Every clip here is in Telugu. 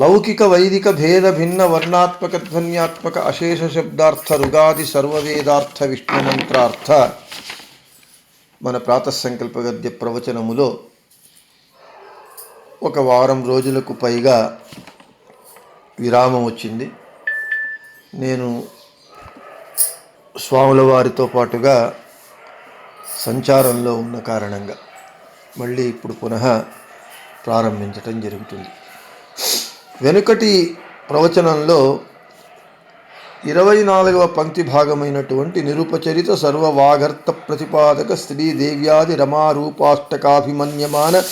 లౌకిక వైదిక భేద భిన్న వర్ణాత్మక ధ్వన్యాత్మక అశేష శబ్దార్థ రుగాది సర్వవేదార్థ విష్ణు మంత్రార్థ. మన ప్రాతసంకల్ప గద్య ప్రవచనములో ఒక వారం రోజులకు పైగా విరామం వచ్చింది. నేను స్వాముల వారితో పాటుగా సంచారంలో ఉన్న కారణంగా మళ్ళీ ఇప్పుడు పునః ప్రారంభించటం జరుగుతుంది. వెనుకటి ప్రవచనంలో ఇరవై నాలుగవ పంక్తి భాగమైనటువంటి నిరుపచరిత సర్వవాగర్త ప్రతిపాదక శ్రీదేవ్యాది రమారూపాష్టకాభిమన్యమాన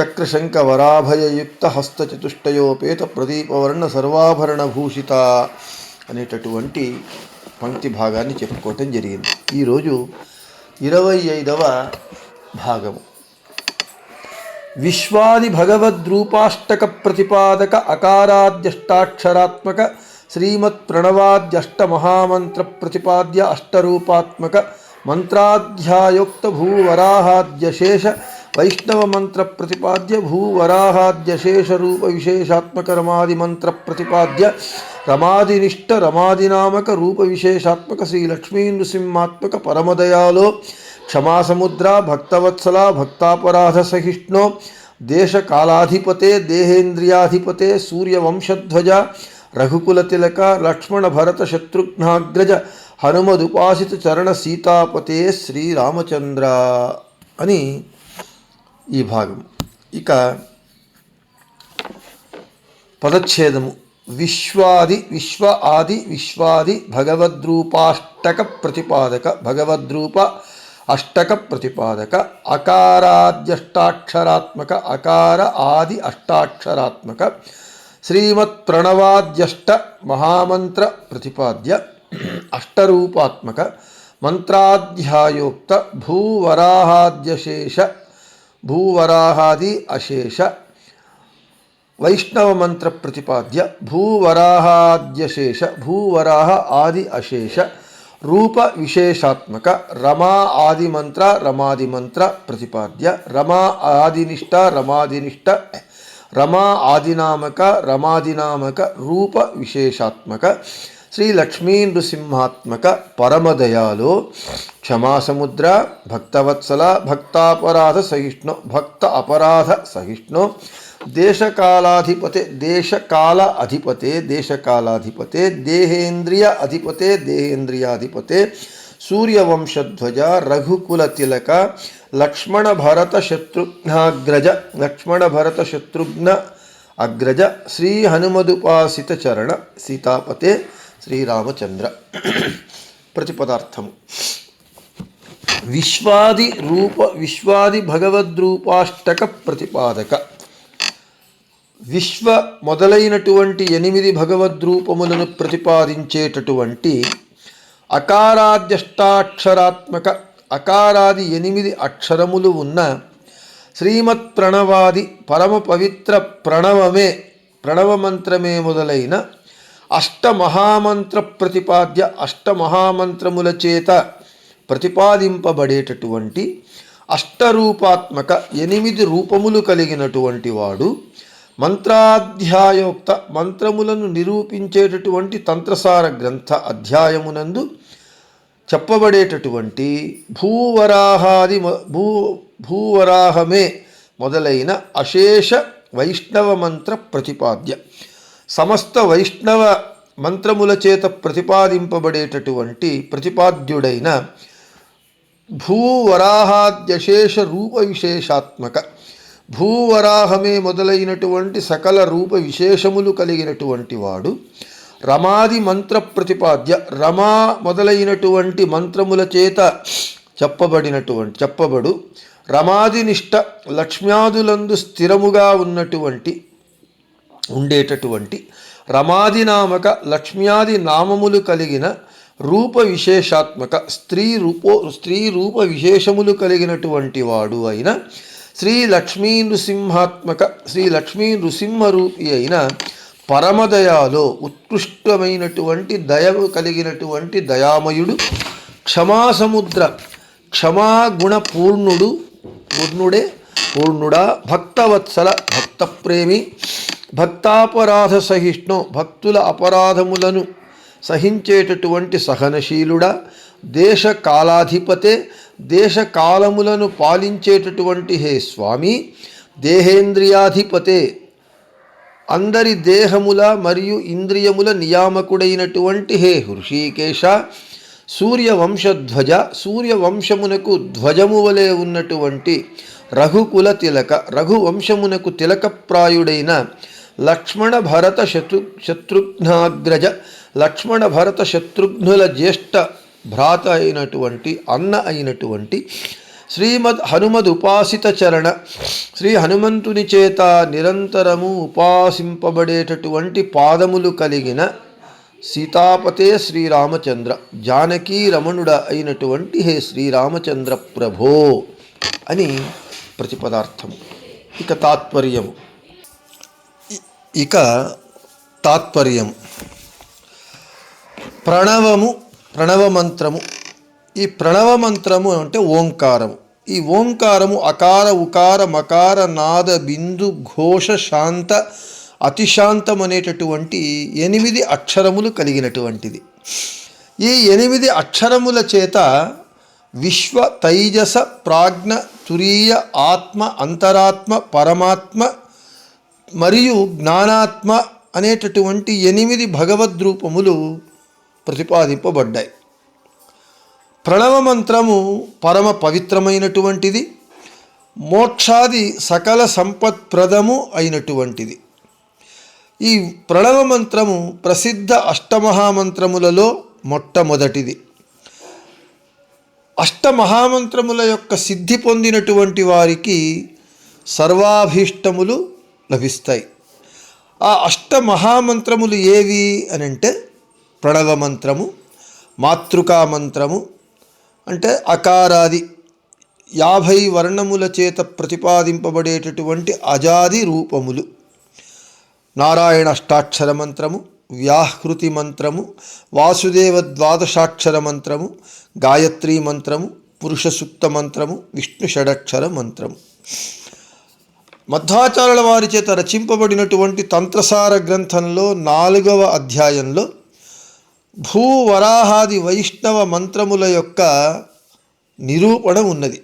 చక్రశంక వరాభయయుక్త హస్తచతుష్టయోపేత ప్రదీపవర్ణ సర్వాభరణ భూషిత అనేటటువంటి పంక్తి భాగాన్ని చెప్పుకోవటం జరిగింది. ఈరోజు ఇరవై ఐదవ భాగము. విశ్వాది భగవద్రూపాష్టక ప్రతిపాదక అకారాద్యష్టాక్షరాత్మక శ్రీమత్ ప్రణవాద్యష్ట మహామంత్ర ప్రతిపాద్య అష్టరూపాత్మక మంత్రాధ్యాయోక్త భూవరాహాద్యశేష వైష్ణవ మంత్ర ప్రతిపాద్య భూవరాహాద్యశేష రూప విశేషాత్మక రమాది మంత్ర ప్రతిపాద్య రమాదినిష్ట రమాదినామక రూప విశేషాత్మక శ్రీ లక్ష్మీ నృసింహాత్మక పరమదయాలో క్షమాసముద్ర భక్తవత్సల భక్తాపరాధ సహిష్ణో దేశకాలాధిపతే దేహేంద్రియాధిపతే సూర్యవంశధ్వజ రఘుకులతిలక లక్ష్మణ భరత శత్రుఘ్నాగ్రజ హనుమదుపాసిత చరణ సీతాపతే శ్రీరామచంద్ర అని ఈ భాగం. ఇక పదచ్ఛేదము. విశ్వాది విశ్వ ఆది విశ్వాది భగవద్రూపాష్టక ప్రతిపాదక భగవద్రూప అష్టక ప్రతిపాదక అకారాద్యష్టాక్షరాత్మక అకార ఆది అష్టాక్షరాత్మక శ్రీమత్ ప్రణవాద్యష్ట మహామంత్ర ప్రతిపాద్య అష్టరూపాత్మక మంత్రాధ్యాయోక్త భూవరాహాద్యశేష భూవరాహాది అశేష వైష్ణవ మంత్ర ప్రతిపాద్య భూవరాహాద్యశేష భూవరాహ ఆది అశేష రూప విశేషాత్మక రమా ఆదిమంత్ర రమాదిమంత్ర ప్రతిపాద్య రమా ఆదినిష్ట రమాదినిష్ట రమా ఆదినామక రమాదినామక రూప విశేషాత్మక శ్రీ లక్ష్మీ నృసింహాత్మక పరమదయాలో క్షమాసముద్ర భక్తవత్సల భక్తాపరాధ సహిష్ణు భక్త అపరాధ సహిష్ణు దేశకాలాధిపతే దేశకాల అధిపతే దేశకాలాధిపతే దేహేంద్రియ అధిపతే దేహేంద్రియాధిపతే సూర్యవంశధ్వజ రఘుకుల తిలక లక్ష్మణ భరత శత్రుఘ్నాగ్రజ లక్ష్మణ భరత శత్రుఘ్న అగ్రజ శ్రీ హనుమదుపాసిత చరణ సీతాపతే శ్రీరామచంద్ర ప్రతిపదార్థము విశ్వాది రూప విశ్వాది భగవద్రూపాష్టక ప్రతిపాదక విశ్వ మొదలైనటువంటి ఎనిమిది భగవద్రూపములను ప్రతిపాదించేటటువంటి అకారాద్యష్టాక్షరాత్మక అకారాది ఎనిమిది అక్షరములు ఉన్న శ్రీమత్ ప్రణవాది పరమ పవిత్ర ప్రణవమే ప్రణవమంత్రమే మొదలైన అష్టమహామంత్ర ప్రతిపాద్య అష్టమహామంత్రముల చేత ప్రతిపాదింపబడేటటువంటి అష్టరూపాత్మక ఎనిమిది రూపములు కలిగినటువంటి వాడు మంత్రాధ్యాయోక్త మంత్రములను నిరూపించేటటువంటి తంత్రసార గ్రంథ అధ్యాయమునందు చెప్పబడేటటువంటి భూవరాహాది భూ భూవరాహమే మొదలైన అశేష వైష్ణవ మంత్ర ప్రతిపాద్య. సమస్త వైష్ణవ మంత్రముల చేత ప్రతిపాదింపబడేటటువంటి ప్రతిపాద్యుడైన భూవరాహాద్యశేష రూప విశేషాత్మక భూవరాహమే మొదలైనటువంటి సకల రూప విశేషములు కలిగినటువంటి వాడు. రమాది మంత్ర ప్రతిపాద్య రమా మొదలైనటువంటి మంత్రముల చేత చెప్పబడినటువంటి చెప్పబడు. రమాదినిష్ట లక్ష్మ్యాదులందు స్థిరముగా ఉన్నటువంటి ఉండేటటువంటి రమాది నామక లక్ష్మ్యాది నామములు కలిగిన రూప విశేషాత్మక స్త్రీ రూపో స్త్రీ రూప విశేషములు కలిగినటువంటి వాడు అయిన శ్రీ లక్ష్మీ నృసింహాత్మక శ్రీ లక్ష్మీ నృసింహరూపి అయిన పరమదయాలో ఉత్కృష్టమైనటువంటి దయవు కలిగినటువంటి దయామయుడు క్షమాసముద్ర క్షమాగుణ పూర్ణుడు పూర్ణుడే పూర్ణుడా భక్తవత్సల భక్తప్రేమి భక్తాపరాధ సహిష్ణు భక్తుల అపరాధములను సహించేటటువంటి సహనశీలుడా దేశ కాలాధిపతే దేశ కాలములను పాలించేటటువంటి హే స్వామి దేహేంద్రియాధిపతే అందరి దేహముల మరియు ఇంద్రియముల నియామకుడైనటువంటి హే హృషీకేశ సూర్యవంశధ్వజ సూర్యవంశమునకు ధ్వజము వలె ఉన్నటువంటి రఘుకుల తిలక రఘువంశమునకు తిలకప్రాయుడైన లక్ష్మణ భరత శత్రు శత్రుఘ్నాగ్రజ లక్ష్మణ భరత శత్రుఘ్నుల జ్యేష్ఠ భ్రాత అయినటువంటి అన్న అయినటువంటి శ్రీమద్ హనుమద్ ఉపాసిత చరణ శ్రీ హనుమంతుని చేత నిరంతరము ఉపాసింపబడేటటువంటి పాదములు కలిగిన సీతాపతే శ్రీరామచంద్ర జానకీ రమణుడ అయినటువంటి హే శ్రీరామచంద్ర ప్రభో అని ప్రతిపదార్థము ఇక తాత్పర్యము. ఇక తాత్పర్యము. ప్రణవము ప్రణవ మంత్రము. ఈ ప్రణవ మంత్రము అంటే ఓంకారము. ఈ ఓంకారము అకార ఉకార మకార నాద బిందు ఘోష శాంత అతిశాంతం అనేటటువంటి ఎనిమిది అక్షరములు కలిగినటువంటిది. ఈ ఎనిమిది అక్షరముల చేత విశ్వ తైజస ప్రాజ్ఞ తురీయ ఆత్మ అంతరాత్మ పరమాత్మ మరియు జ్ఞానాత్మ అనేటటువంటి ఎనిమిది భగవద్రూపములు ప్రతిపాదింపబడ్డాయి. ప్రణవ మంత్రము పరమ పవిత్రమైనటువంటిది మోక్షాది సకల సంపత్ప్రదము అయినటువంటిది. ఈ ప్రణవ మంత్రము ప్రసిద్ధ అష్టమహామంత్రములలో మొట్టమొదటిది. అష్టమహామంత్రముల యొక్క సిద్ధి పొందినటువంటి వారికి సర్వాభీష్టములు లభిస్తాయి. ఆ అష్టమహామంత్రములు ఏవి అని అంటే ప్రణవ మంత్రము మాతృకా మంత్రము అంటే అకారాది యాభై వర్ణముల చేత ప్రతిపాదింపబడేటటువంటి అజాది రూపములు. నారాయణ అష్టాక్షర మంత్రము వ్యాహృతి మంత్రము వాసుదేవ ద్వాదశాక్షర మంత్రము గాయత్రీ మంత్రము పురుషసూక్త మంత్రము విష్ణు షడక్షర మంత్రము. మధ్వాచార్యుల వారి చేత రచింపబడినటువంటి తంత్రసార గ్రంథంలో నాలుగవ అధ్యాయంలో భూవరాహాది వైష్ణవ మంత్రముల యొక్క నిరూపణ ఉన్నది.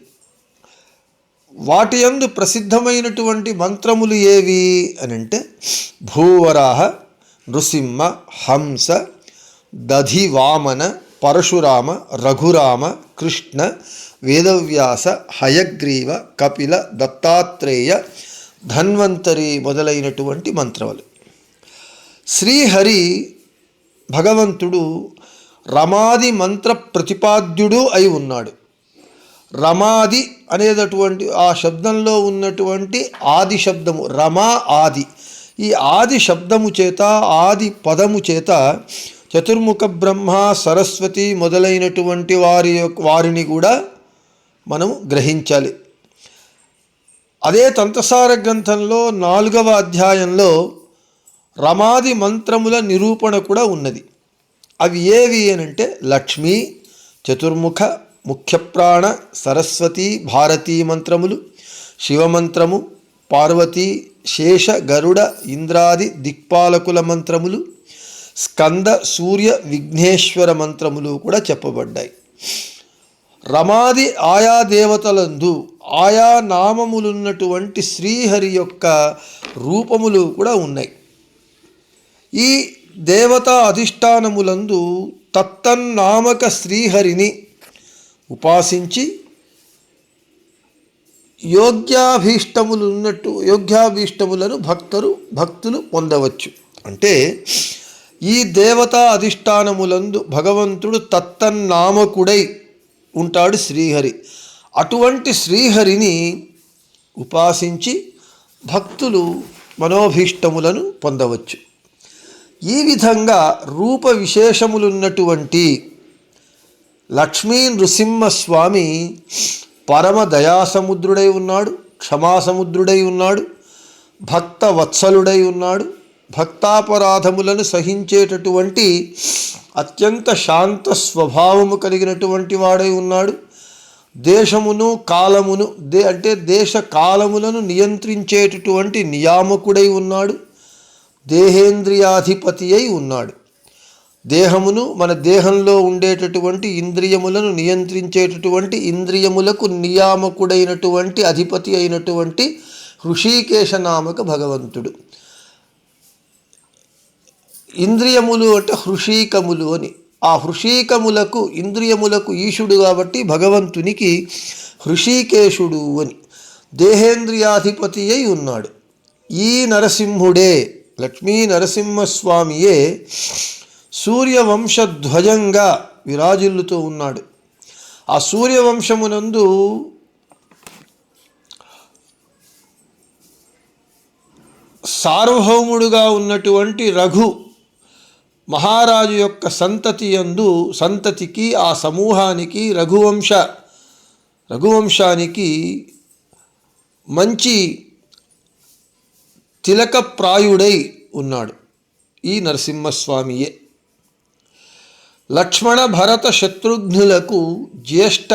వాటి యందు ప్రసిద్ధమైనటువంటి మంత్రములు ఏవి అని అంటే భూవరాహ నృసింహ హంస దధివామన పరశురామ రఘురామ కృష్ణ వేదవ్యాస హయగ్రీవ కపిల దత్తాత్రేయ ధన్వంతరి మొదలైనటువంటి మంత్రములు. శ్రీహరి భగవంతుడు రమాది మంత్ర ప్రతిపాద్యుడు అయి ఉన్నాడు. రమాది అనేటటువంటి ఆ శబ్దంలో ఉన్నటువంటి ఆది శబ్దము రమా ఆది. ఈ ఆది శబ్దము చేత ఆది పదము చేత చతుర్ముఖ బ్రహ్మ సరస్వతి మొదలైనటువంటి వారి యొక్క వారిని కూడా మనం గ్రహించాలి. అదే తంత్రసార గ్రంథంలో నాలుగవ అధ్యాయంలో రమాది మంత్రముల నిరూపణ కూడా ఉన్నది. అవి ఏవి అనంటే లక్ష్మీ లక్ష్మి చతుర్ముఖ ముఖ్యప్రాణ సరస్వతి భారతీ మంత్రములు శివమంత్రము పార్వతీ శేష గరుడ ఇంద్రాది దిక్పాలకుల మంత్రములు స్కంద సూర్య విఘ్నేశ్వర మంత్రములు కూడా చెప్పబడ్డాయి. రమాది ఆయా దేవతలందు ఆయా నామములున్నటువంటి శ్రీహరి యొక్క రూపములు కూడా ఉన్నాయి. ఈ దేవతా అధిష్టానములందు తత్తన్నామక శ్రీహరిని ఉపాసించి యోగ్యాభీష్టములు ఉన్నట్టు యోగ్యాభీష్టములను భక్తరు భక్తులు పొందవచ్చు. అంటే ఈ దేవతా అధిష్టానములందు భగవంతుడు తత్తన్నామకుడై ఉంటాడు శ్రీహరి. అటువంటి శ్రీహరిని ఉపాసించి భక్తులు మనోభీష్టములను పొందవచ్చు. ఈ విధంగా రూప విశేషములున్నటువంటి లక్ష్మీ నృసింహస్వామి పరమ దయాసముద్రుడై ఉన్నాడు క్షమాసముద్రుడై ఉన్నాడు భక్త వత్సలుడై ఉన్నాడు భక్తాపరాధములను సహించేటటువంటి అత్యంత శాంత స్వభావము కలిగినటువంటి వాడై ఉన్నాడు. దేశమును కాలమును దే అంటే దేశ కాలములను నియంత్రించేటటువంటి నియామకుడై ఉన్నాడు. దేహేంద్రియాధిపతి అయి ఉన్నాడు. దేహమును మన దేహంలో ఉండేటటువంటి ఇంద్రియములను నియంత్రించేటటువంటి ఇంద్రియములకు నియామకుడైనటువంటి అధిపతి అయినటువంటి హృషికేశ నామక భగవంతుడు. ఇంద్రియములు అంటే హృషీకములు అని. ఆ హృషీకములకు ఇంద్రియములకు ఈశుడు కాబట్టి భగవంతునికి హృషీకేశుడు అని. దేహేంద్రియాధిపతి అయి ఉన్నాడు. ఈ నరసింహుడే లక్ష్మీ నరసింహస్వామియే సూర్యవంశధ్వజంగా విరాజిల్లుతూ ఉన్నాడు. ఆ సూర్యవంశమునందు సార్వభౌముడుగా ఉన్నటువంటి రఘు మహారాజు యొక్క సంతతి యందు సంతతికి ఆ సమూహానికి రఘువంశ రఘువంశానికి మంచి తిలకప్రాయుడై ఉన్నాడు ఈ నరసింహస్వామియే. లక్ష్మణ భరత శత్రుఘ్నులకు జ్యేష్ఠ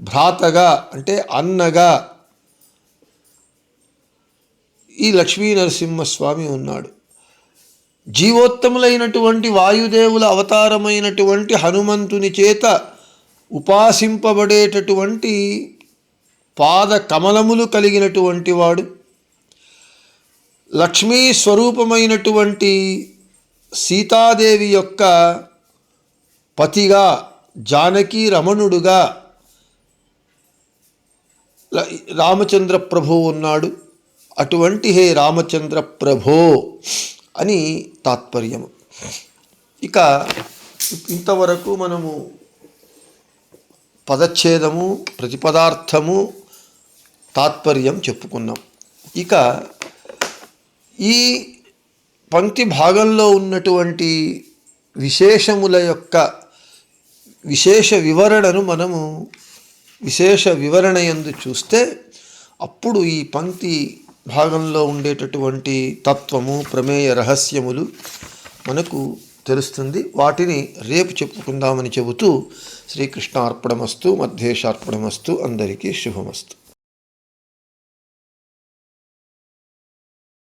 భ్రాతగా అంటే అన్నగా ఈ లక్ష్మీ నరసింహస్వామి ఉన్నాడు. జీవోత్తములైనటువంటి వాయుదేవుల అవతారమైనటువంటి హనుమంతుని చేత ఉపాసింపబడేటటువంటి పాద కమలములు కలిగినటువంటి వాడు. లక్ష్మీ స్వరూపమైనటువంటి సీతాదేవి యొక్క పతిగా జానకి రమణుడుగా రామచంద్ర ప్రభు ఉన్నాడు. అటువంటి హే రామచంద్ర ప్రభో అని తాత్పర్యము. ఇక ఇంతవరకు మనము పదచ్ఛేదము ప్రతిపదార్థము తాత్పర్యం చెప్పుకున్నాం. ఇక ఈ పంక్తి భాగంలో ఉన్నటువంటి విశేషముల యొక్క విశేష వివరణను మనము విశేష వివరణ ఎందు చూస్తే అప్పుడు ఈ పంక్తి భాగంలో ఉండేటటువంటి తత్వము ప్రమేయ రహస్యములు మనకు తెలుస్తుంది. వాటిని రేపు చెప్పుకుందామని చెబుతూ శ్రీకృష్ణ అర్పణమస్తు మధ్యేశార్పణమస్తు అందరికీ శుభమస్తు.